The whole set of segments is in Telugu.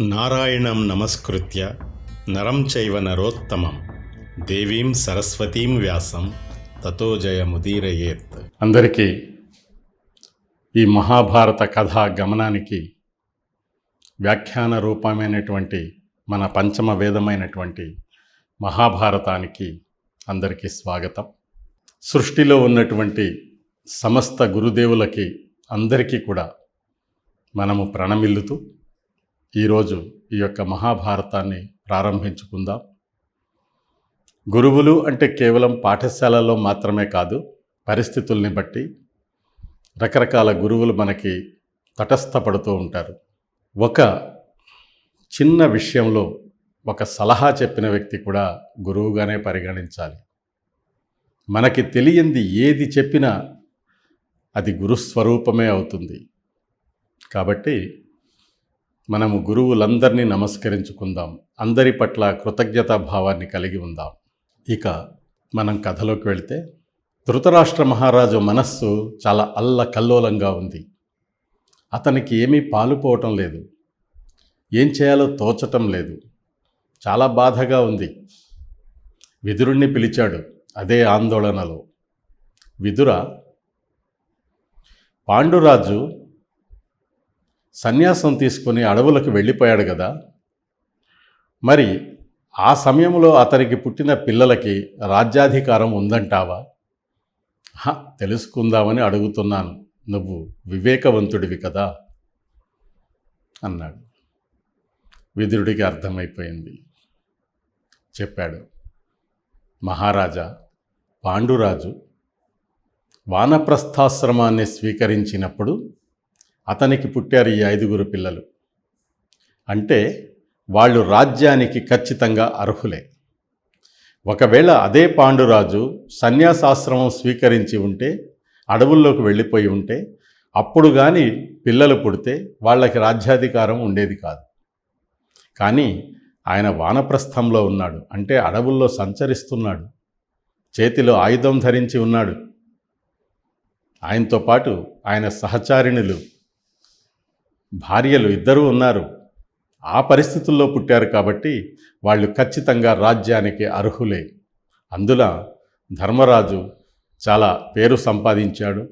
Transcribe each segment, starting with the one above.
నారాయణం నమస్కృత్య నరం చైవ నరోత్తమం. దేవీం సరస్వతీం వ్యాసం. తతో జయముదీరయేత్. అందరికీ ఈ మహాభారత కథా గమనానికి వ్యాఖ్యాన రూపమైనటువంటి మన పంచమ వేదమైనటువంటి మహాభారతానికి అందరికీ స్వాగతం. సృష్టిలో ఉన్నటువంటి సమస్త గురుదేవులకి అందరికీ కూడా మనము ప్రణమిల్లుతూ ఈరోజు ఈ యొక్క మహాభారతాన్ని ప్రారంభించుకుందాం. గురువులు అంటే కేవలం పాఠశాలలో మాత్రమే కాదు పరిస్థితుల్ని బట్టి రకరకాల గురువులు మనకి తటస్థపడుతూ ఉంటారు. ఒక చిన్న విషయంలో ఒక సలహా చెప్పిన వ్యక్తి కూడా గురువుగానే పరిగణించాలి. మనకి తెలియంది ఏది చెప్పినా అది గురుస్వరూపమే అవుతుంది. కాబట్టి మనము గురువులందరినీ నమస్కరించుకుందాం. అందరి పట్ల కృతజ్ఞతా భావాన్ని కలిగి ఉందాం. ఇక మనం కథలోకి వెళితే ధృతరాష్ట్ర మహారాజు మనస్సు చాలా అల్లకల్లోలంగా ఉంది. అతనికి ఏమీ పాలుపోవటం లేదు. ఏం చేయాలో తోచటం లేదు. చాలా బాధగా ఉంది. విదురుణ్ణి పిలిచాడు. అదే ఆందోళనలో. విదుర పాండురాజు సన్యాసం తీసుకుని అడవులకు వెళ్ళిపోయాడు కదా. మరి ఆ సమయంలో అతనికి పుట్టిన పిల్లలకి రాజ్యాధికారం ఉందంటావా? హ, తెలుసుకుందామని అడుగుతున్నాను. నువ్వు వివేకవంతుడివి కదా అన్నాడు. విదురుడికి అర్థమైపోయింది. చెప్పాడు. మహారాజా పాండురాజు వానప్రస్థాశ్రమాన్ని స్వీకరించినప్పుడు అతనికి పుట్టారు ఈ ఐదుగురు పిల్లలు. అంటే వాళ్ళు రాజ్యానికి ఖచ్చితంగా అర్హులే. ఒకవేళ అదే పాండురాజు సన్యాసాశ్రమం స్వీకరించి ఉంటే అడవుల్లోకి వెళ్ళిపోయి ఉంటే అప్పుడు కానీ పిల్లలు పుడితే వాళ్ళకి రాజ్యాధికారం ఉండేది కాదు. కానీ ఆయన వానప్రస్థంలో ఉన్నాడు. అంటే అడవుల్లో సంచరిస్తున్నాడు. చేతిలో ఆయుధం ధరించి ఉన్నాడు. ఆయనతో పాటు ఆయన సహచారిణులు భార్యలు ఇద్దరూ ఉన్నారు. ఆ పరిస్థితుల్లో పుట్టారు కాబట్టి వాళ్ళు ఖచ్చితంగా రాజ్యానికి అర్హులే. అందున ధర్మరాజు చాలా పేరు సంపాదించాడు.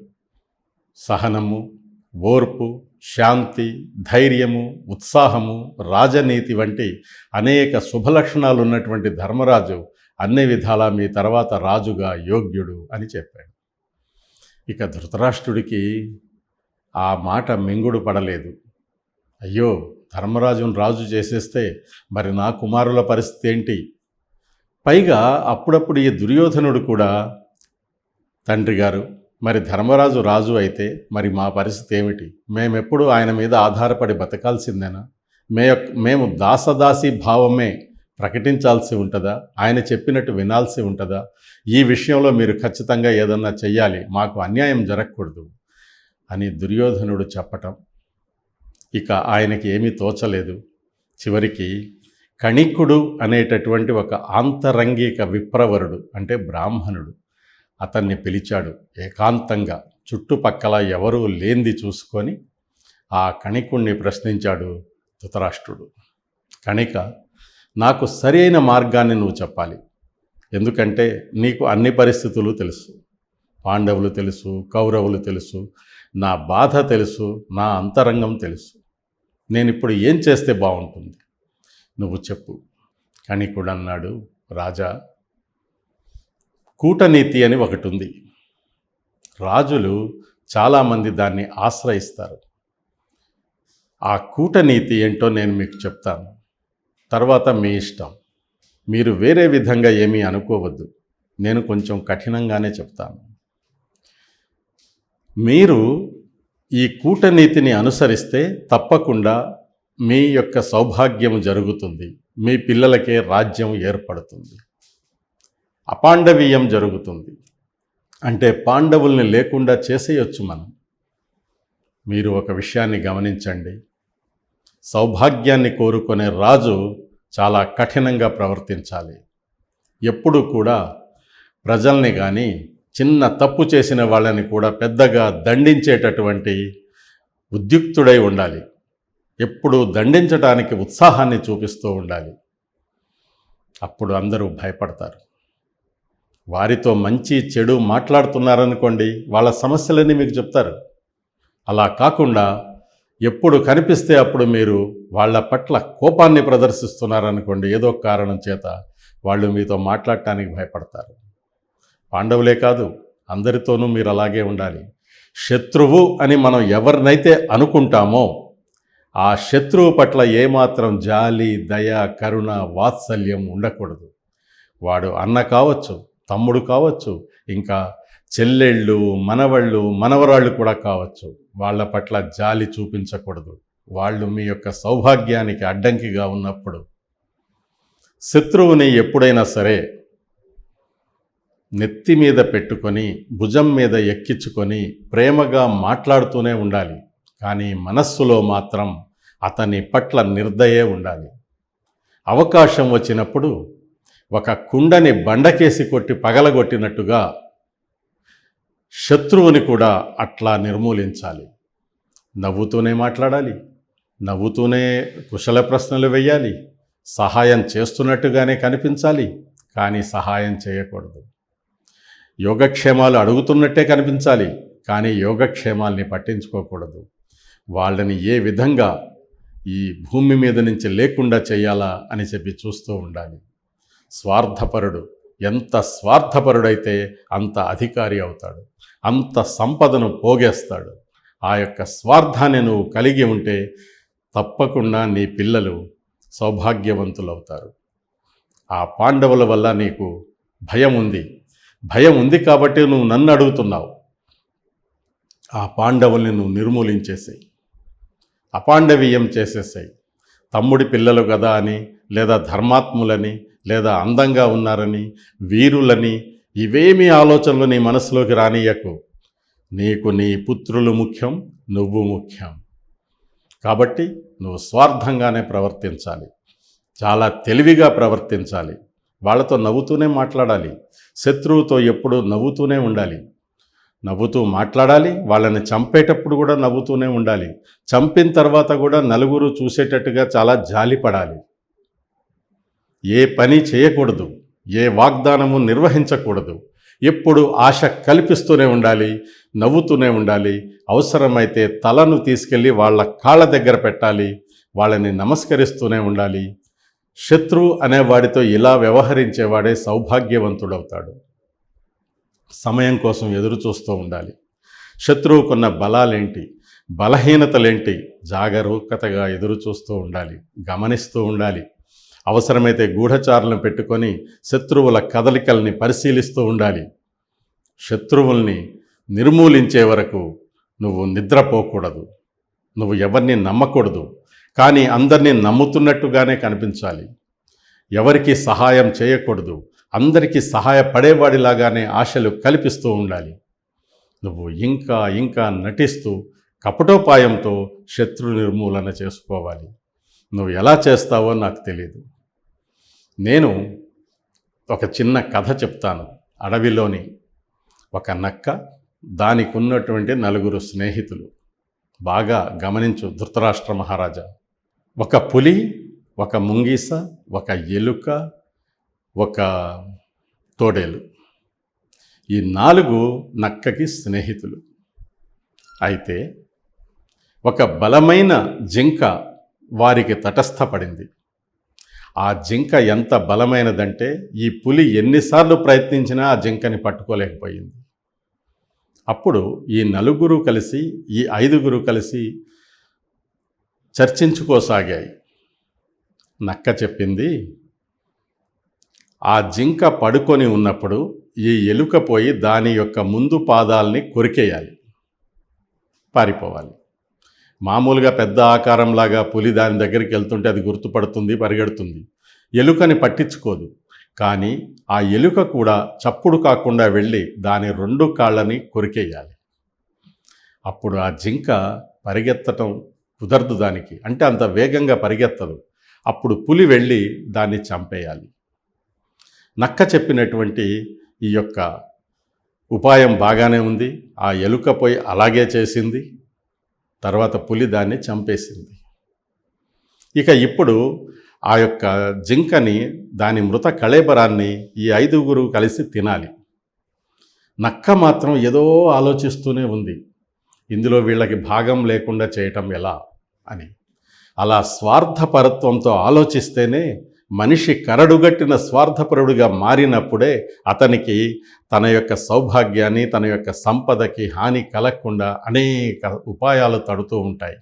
సహనము ఓర్పు శాంతి ధైర్యము ఉత్సాహము రాజనీతి వంటి అనేక శుభలక్షణాలు ఉన్నటువంటి ధర్మరాజు అన్ని విధాలా మీ తర్వాత రాజుగా యోగ్యుడు అని చెప్పాడు. ఇక ధృతరాష్ట్రుడికి ఆ మాట మింగుడు పడలేదు. అయ్యో ధర్మరాజును రాజు చేసేస్తే మరి నా కుమారుల పరిస్థితి ఏంటి? పైగా అప్పుడప్పుడు ఈ దుర్యోధనుడు కూడా తండ్రి గారు మరి ధర్మరాజు రాజు అయితే మరి మా పరిస్థితి ఏమిటి? మేమెప్పుడు ఆయన మీద ఆధారపడి బతకాల్సిందేనా? మే మేము దాసదాసి భావమే ప్రకటించాల్సి ఉంటుందా? ఆయన చెప్పినట్టు వినాల్సి ఉంటుందా? ఈ విషయంలో మీరు ఖచ్చితంగా ఏదన్నా చెయ్యాలి. మాకు అన్యాయం జరగకూడదు అని దుర్యోధనుడు చెప్పటం ఇక ఆయనకి ఏమీ తోచలేదు. చివరికి కణికుడు అనేటటువంటి ఒక ఆంతరంగిక విప్రవరుడు అంటే బ్రాహ్మణుడు అతన్ని పిలిచాడు ఏకాంతంగా. చుట్టుపక్కల ఎవరూ లేంది చూసుకొని ఆ కణికుణ్ణి ప్రశ్నించాడు ధృతరాష్ట్రుడు. కణిక నాకు సరైన మార్గాన్ని నువ్వు చెప్పాలి. ఎందుకంటే నీకు అన్ని పరిస్థితులు తెలుసు. పాండవులు తెలుసు కౌరవులు తెలుసు నా బాధ తెలుసు నా అంతరంగం తెలుసు. నేను ఇప్పుడు ఏం చేస్తే బాగుంటుంది? నువ్వు చెప్పు. కణికుడు అన్నాడు రాజా. కూటనీతి అని ఒకటి ఉంది రాజులు చాలామంది దాన్ని ఆశ్రయిస్తారు. ఆ కూటనీతి ఏంటో నేను మీకు చెప్తాను. తర్వాత మీ ఇష్టం. మీరు వేరే విధంగా ఏమీ అనుకోవద్దు. నేను కొంచెం కఠినంగానే చెప్తాను. మీరు ఈ కూటనీతిని అనుసరిస్తే తప్పకుండా మీ యొక్క సౌభాగ్యం జరుగుతుంది. మీ పిల్లలకే రాజ్యం ఏర్పడుతుంది. అపాండవీయం జరుగుతుంది. అంటే పాండవుల్ని లేకుండా చేసేయొచ్చు మనం. మీరు ఒక విషయాన్ని గమనించండి. సౌభాగ్యాన్ని కోరుకునే రాజు చాలా కఠినంగా ప్రవర్తించాలి. ఎప్పుడూ కూడా ప్రజల్ని కానీ చిన్న తప్పు చేసిన వాళ్ళని కూడా పెద్దగా దండించేటటువంటి ఉద్యుక్తుడై ఉండాలి. ఎప్పుడూ దండించడానికి ఉత్సాహాన్ని చూపిస్తూ ఉండాలి. అప్పుడు అందరూ భయపడతారు. వారితో మంచి చెడు మాట్లాడుతున్నారనుకోండి వాళ్ళ సమస్యలన్నీ మీకు చెప్తారు. అలా కాకుండా ఎప్పుడు కనిపిస్తే అప్పుడు మీరు వాళ్ళ పట్ల కోపాన్ని ప్రదర్శిస్తున్నారనుకోండి ఏదో కారణం చేత వాళ్ళు మీతో మాట్లాడటానికి భయపడతారు. పాండవులే కాదు అందరితోనూ మీరు అలాగే ఉండాలి. శత్రువు అని మనం ఎవరినైతే అనుకుంటామో ఆ శత్రువు పట్ల ఏమాత్రం జాలి దయ కరుణ వాత్సల్యం ఉండకూడదు. వాడు అన్న కావచ్చు తమ్ముడు కావచ్చు ఇంకా చెల్లెళ్ళు మనవళ్ళు మనవరాళ్ళు కూడా కావచ్చు. వాళ్ళ పట్ల జాలి చూపించకూడదు. వాళ్ళు మీ యొక్క సౌభాగ్యానికి అడ్డంకిగా ఉన్నప్పుడు శత్రువుని ఎప్పుడైనా సరే నెత్తి మీద పెట్టుకొని భుజం మీద ఎక్కించుకొని ప్రేమగా మాట్లాడుతూనే ఉండాలి. కానీ మనస్సులో మాత్రం అతని పట్ల నిర్దయే ఉండాలి. అవకాశం వచ్చినప్పుడు ఒక కుండని బండకేసి కొట్టి పగలగొట్టినట్టుగా శత్రువుని కూడా అట్లా నిర్మూలించాలి. నవ్వుతూనే మాట్లాడాలి. నవ్వుతూనే కుశల ప్రశ్నలు వేయాలి. సహాయం చేస్తున్నట్టుగానే కనిపించాలి. కానీ సహాయం చేయకూడదు. యోగక్షేమాలు అడుగుతున్నట్టే కనిపించాలి. కానీ యోగక్షేమాల్ని పట్టించుకోకూడదు. వాళ్ళని ఏ విధంగా ఈ భూమి మీద నుంచి లేకుండా చేయాలా అని చెప్పి చూస్తూ ఉండాలి. స్వార్థపరుడు ఎంత స్వార్థపరుడైతే అంత అధికారి అవుతాడు. అంత సంపదను పోగేస్తాడు. ఆ యొక్క స్వార్థాన్ని నువ్వు కలిగి ఉంటే తప్పకుండా నీ పిల్లలు సౌభాగ్యవంతులవుతారు. ఆ పాండవుల వల్ల నీకు భయం ఉంది. భయం ఉంది కాబట్టి నువ్వు నన్ను అడుగుతున్నావు. ఆ పాండవుల్ని నువ్వు నిర్మూలించేసేయి. అపాండవీయం చేసేసాయి. తమ్ముడి పిల్లలు కదా అని లేదా ధర్మాత్ములని లేదా అందంగా ఉన్నారని వీరులని ఇవేమీ ఆలోచనలు నీ మనసులోకి రానియకు. నీకు నీ పుత్రులు ముఖ్యం నువ్వు ముఖ్యం. కాబట్టి నువ్వు స్వార్థంగానే ప్రవర్తించాలి. చాలా తెలివిగా ప్రవర్తించాలి. వాళ్ళతో నవ్వుతూనే మాట్లాడాలి. శత్రువుతో ఎప్పుడూ నవ్వుతూనే ఉండాలి. నవ్వుతూ మాట్లాడాలి. వాళ్ళని చంపేటప్పుడు కూడా నవ్వుతూనే ఉండాలి. చంపిన తర్వాత కూడా నలుగురు చూసేటట్టుగా చాలా జాలి పడాలి ఏ పని చేయకూడదు ఏ వాగ్దానము నిర్వహించకూడదు. ఎప్పుడు ఆశ కల్పిస్తూనే ఉండాలి నవ్వుతూనే ఉండాలి అవసరమైతే తలను తీసుకెళ్ళి వాళ్ళ కాళ్ళ దగ్గర పెట్టాలి వాళ్ళని నమస్కరిస్తూనే ఉండాలి. శత్రువు అనేవాడితో ఇలా వ్యవహరించేవాడే సౌభాగ్యవంతుడవుతాడు. సమయం కోసం ఎదురు చూస్తూ ఉండాలి. శత్రువుకున్న బలాలేంటి బలహీనతలేంటి జాగరూకతగా ఎదురు చూస్తూ ఉండాలి గమనిస్తూ ఉండాలి. అవసరమైతే గూఢచారులను పెట్టుకొని శత్రువుల కదలికల్ని పరిశీలిస్తూ ఉండాలి. శత్రువుల్ని నిర్మూలించే వరకు నువ్వు నిద్రపోకూడదు. నువ్వు ఎవరిని నమ్మకూడదు. కానీ అందరినీ నమ్ముతున్నట్టుగానే కనిపించాలి. ఎవరికి సహాయం చేయకూడదు. అందరికీ సహాయపడేవాడిలాగానే ఆశలు కల్పిస్తూ ఉండాలి. నువ్వు ఇంకా ఇంకా నటిస్తూ కపటోపాయంతో శత్రు నిర్మూలన చేసుకోవాలి. నువ్వు ఎలా చేస్తావో నాకు తెలియదు నేను ఒక చిన్న కథ చెప్తాను అడవిలోని ఒక నక్క దానికి ఉన్నటువంటి నలుగురు స్నేహితులు. బాగా గమనించు ధృతరాష్ట్ర మహారాజా. ఒక పులి ఒక ముంగీస ఒక ఎలుక ఒక తోడేలు. ఈ నాలుగు నక్కకి స్నేహితులు. అయితే ఒక బలమైన జింక వారికి తటస్థపడింది. ఆ జింక ఎంత బలమైనదంటే ఈ పులి ఎన్నిసార్లు ప్రయత్నించినా ఆ జింకని పట్టుకోలేకపోయింది. అప్పుడు ఈ నలుగురు కలిసి ఈ ఐదుగురు కలిసి చర్చించుకోసాగాయి. నక్క చెప్పింది ఆ జింక పడుకొని ఉన్నప్పుడు ఈ ఎలుక పోయి దాని యొక్క ముందు పాదాలని కొరికేయాలి. పారిపోవాలి. మామూలుగా పెద్ద ఆకారంలాగా పులి దాని దగ్గరికి వెళ్తుంటే అది గుర్తుపడుతుంది పరిగెడుతుంది. ఎలుకని పట్టించుకోదు. కానీ ఆ ఎలుక కూడా చప్పుడు కాకుండా వెళ్ళి దాని రెండు కాళ్ళని కొరికేయాలి. అప్పుడు ఆ జింక పరిగెత్తటం కుదరదు దానికి. అంటే అంత వేగంగా పరిగెత్తదు. అప్పుడు పులి వెళ్ళి దాన్ని చంపేయాలి. నక్క చెప్పినటువంటి ఈ యొక్క ఉపాయం బాగానే ఉంది. ఆ ఎలుక పోయి అలాగే చేసింది. తర్వాత పులి దాన్ని చంపేసింది. ఇక ఇప్పుడు ఆ యొక్క జింకని దాని మృత కళేబరాన్ని ఈ ఐదుగురు కలిసి తినాలి. నక్క మాత్రం ఏదో ఆలోచిస్తూనే ఉంది. ఇందులో వీళ్ళకి భాగం లేకుండా చేయటం ఎలా అని. అలా స్వార్థపరత్వంతో ఆలోచిస్తేనే మనిషి కరడుగట్టిన స్వార్థపరుడుగా మారినప్పుడే అతనికి తన యొక్క సౌభాగ్యాన్ని తన యొక్క సంపదకి హాని కలగకుండా అనేక ఉపాయాలు తడుతూ ఉంటాయి.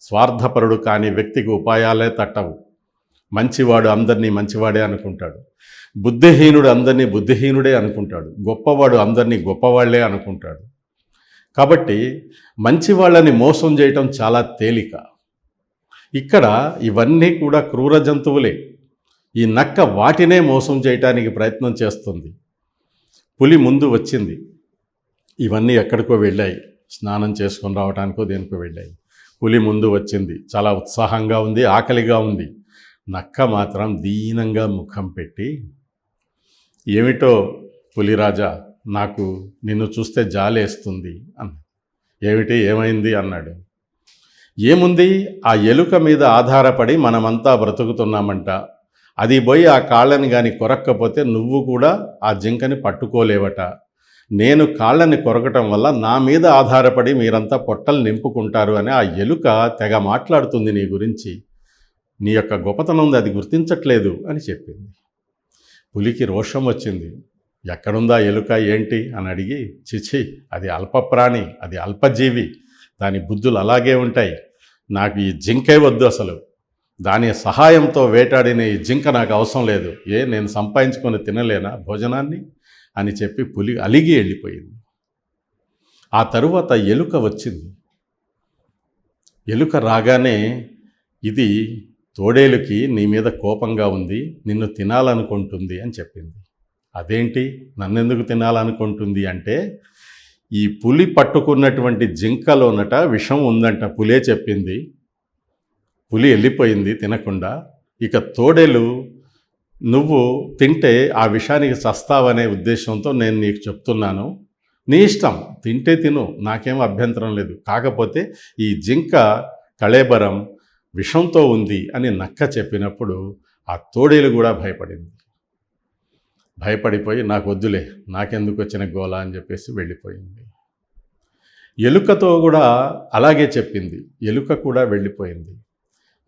స్వార్థపరుడు కాని వ్యక్తికి ఉపాయాలే తట్టవు. మంచివాడు అందరినీ మంచివాడే అనుకుంటాడు. బుద్ధిహీనుడు అందరినీ బుద్ధిహీనుడే అనుకుంటాడు. గొప్పవాడు అందరినీ గొప్పవాళ్ళే అనుకుంటాడు. కాబట్టి మంచి వాళ్ళని మోసం చేయటం చాలా తేలిక. ఇక్కడ ఇవన్నీ కూడా క్రూర జంతువులే. ఈ నక్క వాటినే మోసం చేయటానికి ప్రయత్నం చేస్తుంది. పులి ముందు వచ్చింది. ఇవన్నీ ఎక్కడికో వెళ్ళాయి. స్నానం చేసుకొని రావడానికో దేనికో వెళ్ళాయి. పులి ముందు వచ్చింది. చాలా ఉత్సాహంగా ఉంది ఆకలిగా ఉంది. నక్క మాత్రం దీనంగా ముఖం పెట్టి ఏమిటో పులిరాజా నాకు నిన్ను చూస్తే జాలేస్తుంది అన్న ఏమిటి? ఏమైంది? అన్నాడు. ఏముంది? ఆ ఎలుక మీద ఆధారపడి మనమంతా బ్రతుకుతున్నామంట. అది పోయి ఆ కాళ్ళని కానీ కొరక్కపోతే నువ్వు కూడా ఆ జింకని పట్టుకోలేవట. నేను కాళ్ళని కొరకటం వల్ల నా మీద ఆధారపడి మీరంతా పొట్టలు నింపుకుంటారు అని ఆ ఎలుక తెగ మాట్లాడుతుంది నీ గురించి. నీ యొక్క గొప్పతనం ఉంది అది గుర్తించట్లేదు అని చెప్పింది. పులికి రోషం వచ్చింది. ఎక్కడుందా ఎలుక ఏంటి? అని అడిగి చిచి అది అల్పప్రాణి అది అల్పజీవి. దాని బుద్ధులు అలాగే ఉంటాయి. నాకు ఈ జింకే వద్దు అసలు. దాని సహాయంతో వేటాడిన ఈ జింక నాకు అవసరం లేదు. ఏ నేను సంపాదించుకొని తినలేనా భోజనాన్ని? అని చెప్పి పులి అలిగి వెళ్ళిపోయింది. ఆ తరువాత ఎలుక వచ్చింది. ఎలుక రాగానే ఇది తోడేలుకి నీ మీద కోపంగా ఉంది నిన్ను తినాలనుకుంటుంది అని చెప్పింది. అదేంటి? నన్నెందుకు తినాలనుకుంటుంది అంటే ఈ పులి పట్టుకున్నటువంటి జింకలోనట విషం ఉందంట. పులే చెప్పింది. పులి వెళ్ళిపోయింది తినకుండా. ఇక తోడేలు నువ్వు తింటే ఆ విషానికి చస్తావనే ఉద్దేశంతో నేను నీకు చెప్తున్నాను. నీ ఇష్టం తింటే తిను నాకేం అభ్యంతరం లేదు. కాకపోతే ఈ జింక కళేబరం విషంతో ఉంది అని నక్క చెప్పినప్పుడు ఆ తోడేలు కూడా భయపడింది. భయపడిపోయి నాకు వద్దులే నాకెందుకు వచ్చిన గోల అని చెప్పేసి వెళ్ళిపోయింది. ఎలుకతో కూడా అలాగే చెప్పింది. ఎలుక కూడా వెళ్ళిపోయింది.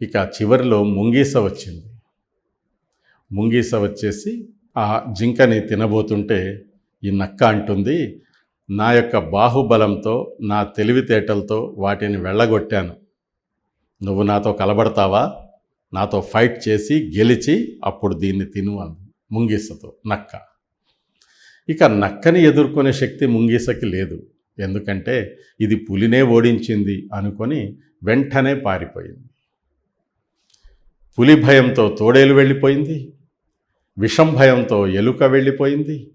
ఇక చివరిలో ముంగీస వచ్చింది. ముంగీస వచ్చేసి ఆ జింకని తినబోతుంటే ఈ నక్క అంటుంది నా యొక్క బాహుబలంతో నా తెలివితేటలతో వాటిని వెళ్ళగొట్టాను. నువ్వు నాతో కలబడతావా? నాతో ఫైట్ చేసి గెలిచి అప్పుడు దీన్ని తిను అంది. ముంగీసతో నక్క. ఇక నక్కని ఎదుర్కొనే శక్తి ముంగీసకి లేదు. ఎందుకంటే ఇది పులినే ఓడించింది అనుకొని వెంటనే పారిపోయింది. పులి భయంతో తోడేలు వెళ్ళిపోయింది. విషం భయంతో ఎలుక వెళ్ళిపోయింది.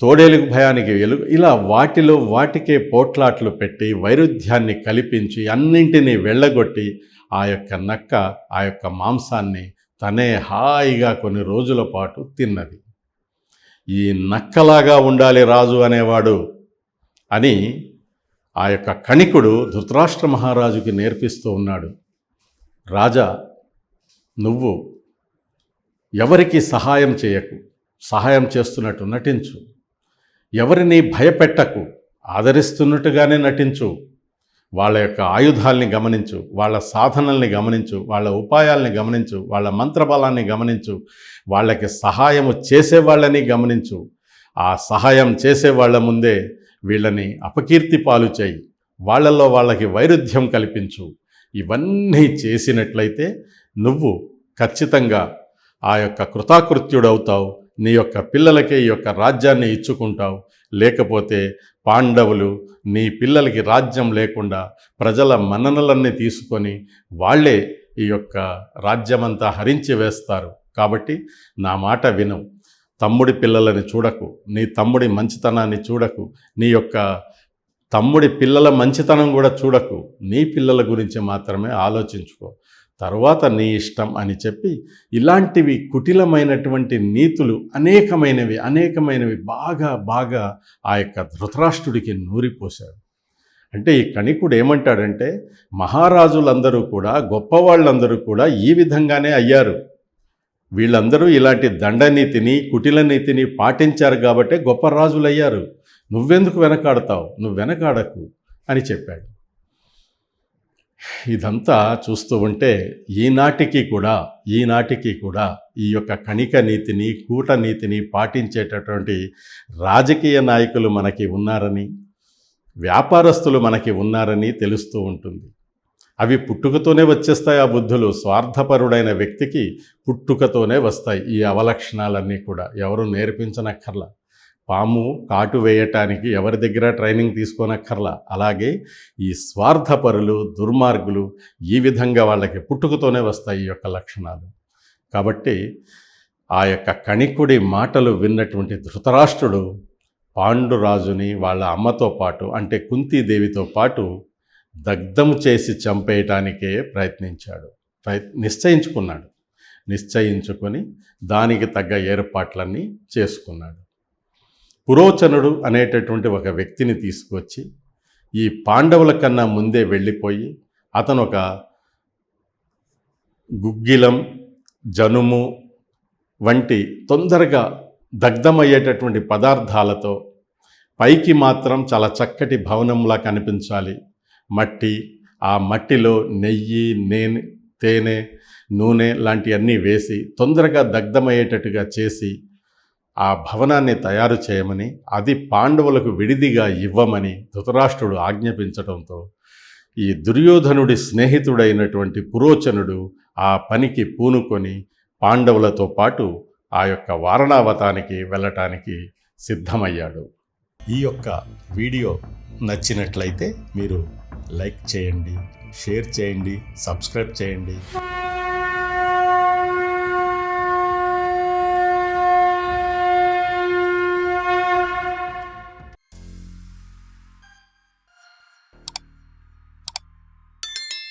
తోడేలుకు భయానికి ఎలుక ఇలా వాటిలో వాటికే పోట్లాట్లు పెట్టి వైరుధ్యాన్ని కల్పించి అన్నింటినీ వెళ్ళగొట్టి ఆ యొక్క నక్క ఆ యొక్క మాంసాన్ని తనే హాయిగా కొన్ని రోజుల పాటు తిన్నది. ఈ నక్కలాగా ఉండాలి రాజు అనేవాడు అని ఆ యొక్క కణికుడు ధృతరాష్ట్ర మహారాజుకి నేర్పిస్తూ ఉన్నాడు. రాజా నువ్వు ఎవరికి సహాయం చేయకు సహాయం చేస్తున్నట్టు నటించు. ఎవరిని భయపెట్టకు ఆదరిస్తున్నట్టుగానే నటించు. వాళ్ళ యొక్క ఆయుధాల్ని గమనించు వాళ్ళ సాధనల్ని గమనించు వాళ్ళ ఉపాయాల్ని గమనించు వాళ్ళ మంత్రబలాన్ని గమనించు వాళ్ళకి సహాయము చేసే వాళ్ళని గమనించు. ఆ సహాయం చేసే వాళ్ళ ముందే వీళ్ళని అపకీర్తి పాలు చేయి. వాళ్ళల్లో వాళ్ళకి వైరుధ్యం కల్పించు. ఇవన్నీ చేసినట్లయితే నువ్వు ఖచ్చితంగా ఆ యొక్క కృతాకృత్యుడవుతావు. నీ యొక్క పిల్లలకే ఈ యొక్క రాజ్యాన్ని ఇచ్చుకుంటావు. లేకపోతే పాండవులు నీ పిల్లలకి రాజ్యం లేకుండా ప్రజల మన్ననలన్నీ తీసుకొని వాళ్ళే ఈ యొక్క రాజ్యమంతా హరించి వేస్తారు. కాబట్టి నా మాట విను. తమ్ముడి పిల్లలని చూడకు. నీ తమ్ముడి మంచితనాన్ని చూడకు. నీ యొక్క తమ్ముడి పిల్లల మంచితనం కూడా చూడకు. నీ పిల్లల గురించి మాత్రమే ఆలోచించుకో. తరువాత నీ ఇష్టం అని చెప్పి ఇలాంటివి కుటిలమైనటువంటి నీతులు అనేకమైనవి అనేకమైనవి బాగా బాగా ఆ యొక్క ధృతరాష్ట్రుడికి నూరిపోశాడు. అంటే ఈ కణికుడు ఏమంటాడంటే మహారాజులందరూ కూడా గొప్పవాళ్ళందరూ కూడా ఈ విధంగానే అయ్యారు. వీళ్ళందరూ ఇలాంటి దండనీతిని కుటిల నీతిని పాటించారు కాబట్టే గొప్ప రాజులయ్యారు. నువ్వెందుకు వెనకాడతావు? నువ్వు వెనకాడకు అని చెప్పాడు. ఇదంతా చూస్తూ ఉంటే ఈనాటికి కూడా ఈనాటికి కూడా ఈ యొక్క కణిక నీతిని కూట నీతిని పాటించేటటువంటి రాజకీయ నాయకులు మనకి ఉన్నారని వ్యాపారస్తులు మనకి ఉన్నారని తెలుస్తూ ఉంటుంది. అవి పుట్టుకతోనే వచ్చేస్తాయి ఆ బుద్ధులు. స్వార్థపరుడైన వ్యక్తికి పుట్టుకతోనే వస్తాయి ఈ అవలక్షణాలన్నీ కూడా. ఎవరు నేర్పించనక్కర్లా. పాము కాటు వేయటానికి ఎవరి దగ్గర ట్రైనింగ్ తీసుకోనక్కర్లా. అలాగే ఈ స్వార్థపరులు దుర్మార్గులు ఈ విధంగా వాళ్ళకి పుట్టుకతోనే వస్తాయి ఈ యొక్క లక్షణాలు. కాబట్టి ఆ యొక్క కణికుడి మాటలు విన్నటువంటి ధృతరాష్ట్రుడు పాండురాజుని వాళ్ళ అమ్మతో పాటు అంటే కుంతీదేవితో పాటు దగ్ధం చేసి చంపేయటానికే ప్రయత్నించాడు. ప్రయత్ నిశ్చయించుకున్నాడు. నిశ్చయించుకొని దానికి తగ్గ ఏర్పాట్లన్నీ చేసుకున్నాడు. పురోచనుడు అనేటటువంటి ఒక వ్యక్తిని తీసుకొచ్చి ఈ పాండవుల కన్నా ముందే వెళ్ళిపోయి అతను ఒక గుగ్గిలం జనుము వంటి తొందరగా దగ్ధమయ్యేటటువంటి పదార్థాలతో పైకి మాత్రం చాలా చక్కటి భవనంలా కనిపించాలి. మట్టి ఆ మట్టిలో నెయ్యి నేనె తేనె నూనె లాంటివన్నీ వేసి తొందరగా దగ్ధమయ్యేటట్టుగా చేసి ఆ భవనాన్ని తయారు చేయమని అది పాండవులకు విడిదిగా ఇవ్వమని ధృతరాష్ట్రుడు ఆజ్ఞాపించడంతో ఈ దుర్యోధనుడి స్నేహితుడైనటువంటి పురోచనుడు ఆ పనికి పూనుకొని పాండవులతో పాటు ఆ యొక్క వారణావతానికి వెళ్ళటానికి సిద్ధమయ్యాడు. ఈ యొక్క వీడియో నచ్చినట్లయితే మీరు లైక్ చేయండి షేర్ చేయండి సబ్స్క్రైబ్ చేయండి.